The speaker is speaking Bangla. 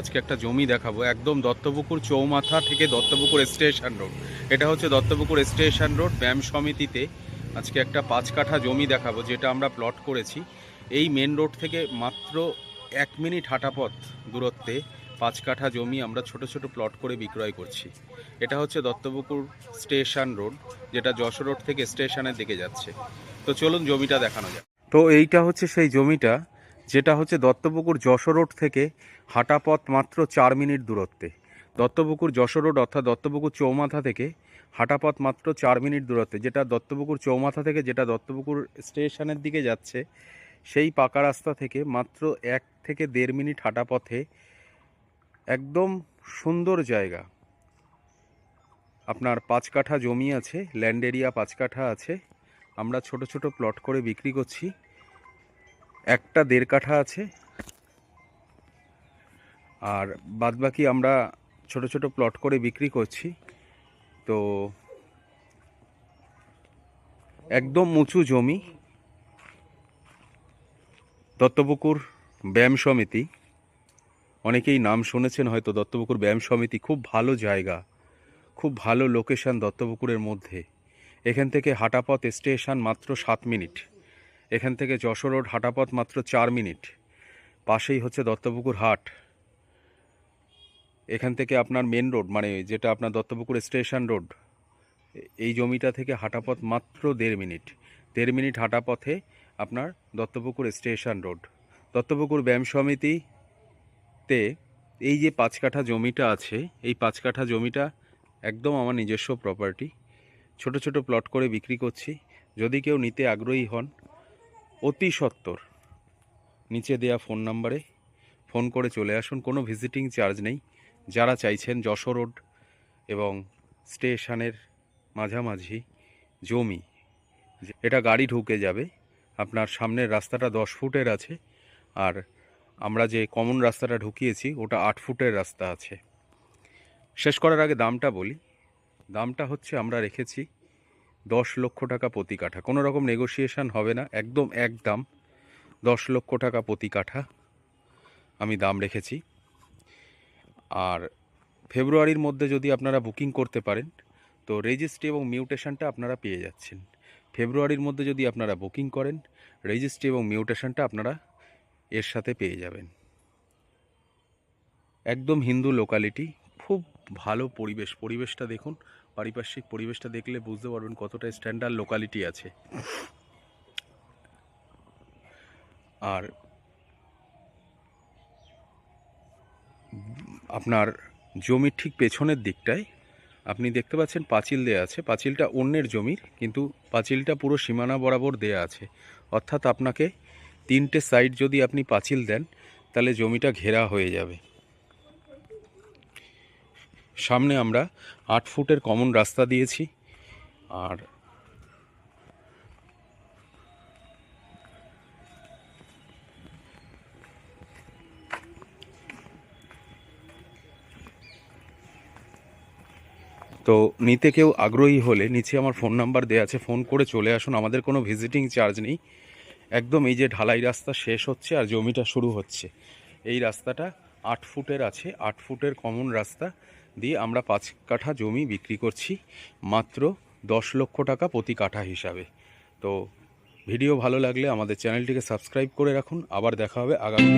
আজকে একটা জমি দেখাবো। একদম দত্তপুকুর চৌমাথা থেকে দত্তপুকুর স্টেশন রোড। এটা হচ্ছে দত্তপুকুর স্টেশন রোড, ব্যায়াম সমিতিতে আজকে একটা পাঁচ কাঠা জমি দেখাবো, যেটা আমরা প্লট করেছি। এই মেন রোড থেকে মাত্র এক মিনিট হাঁটা পথ দূরত্বে পাঁচ কাঠা জমি আমরা ছোট ছোট প্লট করে বিক্রয় করছি। এটা হচ্ছে দত্তপুকুর স্টেশন রোড, যেটা যশোর রোড থেকে স্টেশনের দিকে যাচ্ছে। তো চলুন জমিটা দেখানো যাক। তো এইটা হচ্ছে সেই জমিটা। যেটা হচ্ছে দত্তপুকুর যশোর রোড থেকে হাঁটা পথ মাত্র চার মিনিট দূরত্বে। দত্তপুকুর যশোর রোড অর্থাৎ দত্তপুকুর চৌমাথা থেকে হাঁটা পথ মাত্র চার মিনিট দূরত্বে, যেটা দত্তপুকুর চৌমাথা থেকে যেটা দত্তপুকুর স্টেশনের দিকে যাচ্ছে, সেই পাকা রাস্তা থেকে মাত্র এক থেকে দেড় মিনিট হাঁটা পথে একদম সুন্দর জায়গা। আপনার পাঁচ কাঠা জমি আছে ল্যান্ড এরিয়া পাঁচ কাঠা আছে। আমরা ছোট ছোট প্লট করে বিক্রি করছি। একটা দেড় কাঠা আছে। আর বাদবাকি আমরা ছোট ছোট প্লট করে বিক্রি করছি। তো একদম উঁচু জমি। দত্তপুকুর ব্যায়াম সমিতি। অনেকেই নাম শুনেছেন হয়তো দত্তপুকুর ব্যায়াম সমিতি খুব ভালো জায়গা, খুব ভালো লোকেশান দত্তপুকুরের মধ্যে। এখান থেকে হাঁটাপথ স্টেশন মাত্র সাত মিনিট। এখান থেকে যশোর রোড হাঁটাপথ মাত্র চার মিনিট। পাশেই হচ্ছে দত্তপুকুর হাট। এখান থেকে আপনার মেন রোড মানে যেটা আপনার দত্তপুকুর স্টেশন রোড এই জমিটা থেকে হাঁটাপথ মাত্র দেড় মিনিট। দেড় মিনিট হাঁটা পথে আপনার দত্তপুকুর স্টেশন রোড দত্তপুকুর ব্যায়াম সমিতিতে এই যে পাঁচ কাঠা জমিটা আছে, এই পাঁচ কাঠা জমিটা একদম আমার নিজস্ব প্রপার্টি ছোট ছোট প্লট করে বিক্রি করছি। যদি কেউ নিতে আগ্রহী হন অতি সত্বর নিচে দেয়া ফোন নাম্বারে ফোন করে চলে আসুন, কোনো ভিজিটিং চার্জ নেই। যারা চাইছেন যশো রোড এবং স্টেশনের মাঝামাঝি জমি, এটা গাড়ি ঢুকে যাবে। আপনার সামনের রাস্তাটা দশ ফুটের আছে আর আমরা যে কমন রাস্তাটা ঢুকিয়েছি, ওটা আট ফুটের রাস্তা আছে। শেষ করার আগে দামটা বলি। দামটা হচ্ছে আমরা রেখেছি দশ লক্ষ টাকা প্রতি কাঠা কোনো রকম নেগোসিয়েশন হবে না, একদম এক দাম। দশ লক্ষ টাকা প্রতি কাঠা আমি দাম রেখেছি। আর ফেব্রুয়ারির মধ্যে যদি আপনারা বুকিং করতে পারেন, তো রেজিস্ট্রি এবং মিউটেশনটা আপনারা পেয়ে যাচ্ছেন। ফেব্রুয়ারির মধ্যে যদি আপনারা বুকিং করেন রেজিস্ট্রি এবং মিউটেশনটা আপনারা এর সাথে পেয়ে যাবেন। একদম হিন্দু লোকালিটি ভালো পরিবেশ, পরিবেশটা দেখুন, পারিপার্শ্বিক পরিবেশটা দেখলে বুঝতে পারবেন কতটা স্ট্যান্ডার্ড লোকালিটি আছে। আর আপনার জমির ঠিক পেছনের দিকটায়, আপনি দেখতে পাচ্ছেন পাঁচিল দেয়া আছে, পাঁচিলটা অন্যের জমির, কিন্তু পাঁচিলটা পুরো সীমানা বরাবর দেয়া আছে। অর্থাৎ আপনাকে তিনটে সাইড যদি আপনি পাঁচিল দেন, তাহলে জমিটা ঘেরা হয়ে যাবে। সামনে আমরা আট ফুটের কমন রাস্তা দিয়েছি, আর তো নিতে কেউ আগ্রহী হলে নিচে আমার ফোন নাম্বার দেওয়া আছে, ফোন করে চলে আসুন, আমাদের কোনো ভিজিটিং চার্জ নেই। একদম এই যে ঢালাই রাস্তা শেষ হচ্ছে আর জমিটা শুরু হচ্ছে। এই রাস্তাটা আট ফুটের আছে, আট ফুটের কমন রাস্তা। দিয়ে আমরা পাঁচ কাঠা জমি বিক্রি করছি, মাত্র দশ লক্ষ টাকা প্রতি কাঠা হিসাবে। তো ভিডিও ভালো লাগলে আমাদের চ্যানেলটিকে সাবস্ক্রাইব করে রাখুন। আবার দেখা হবে আগামী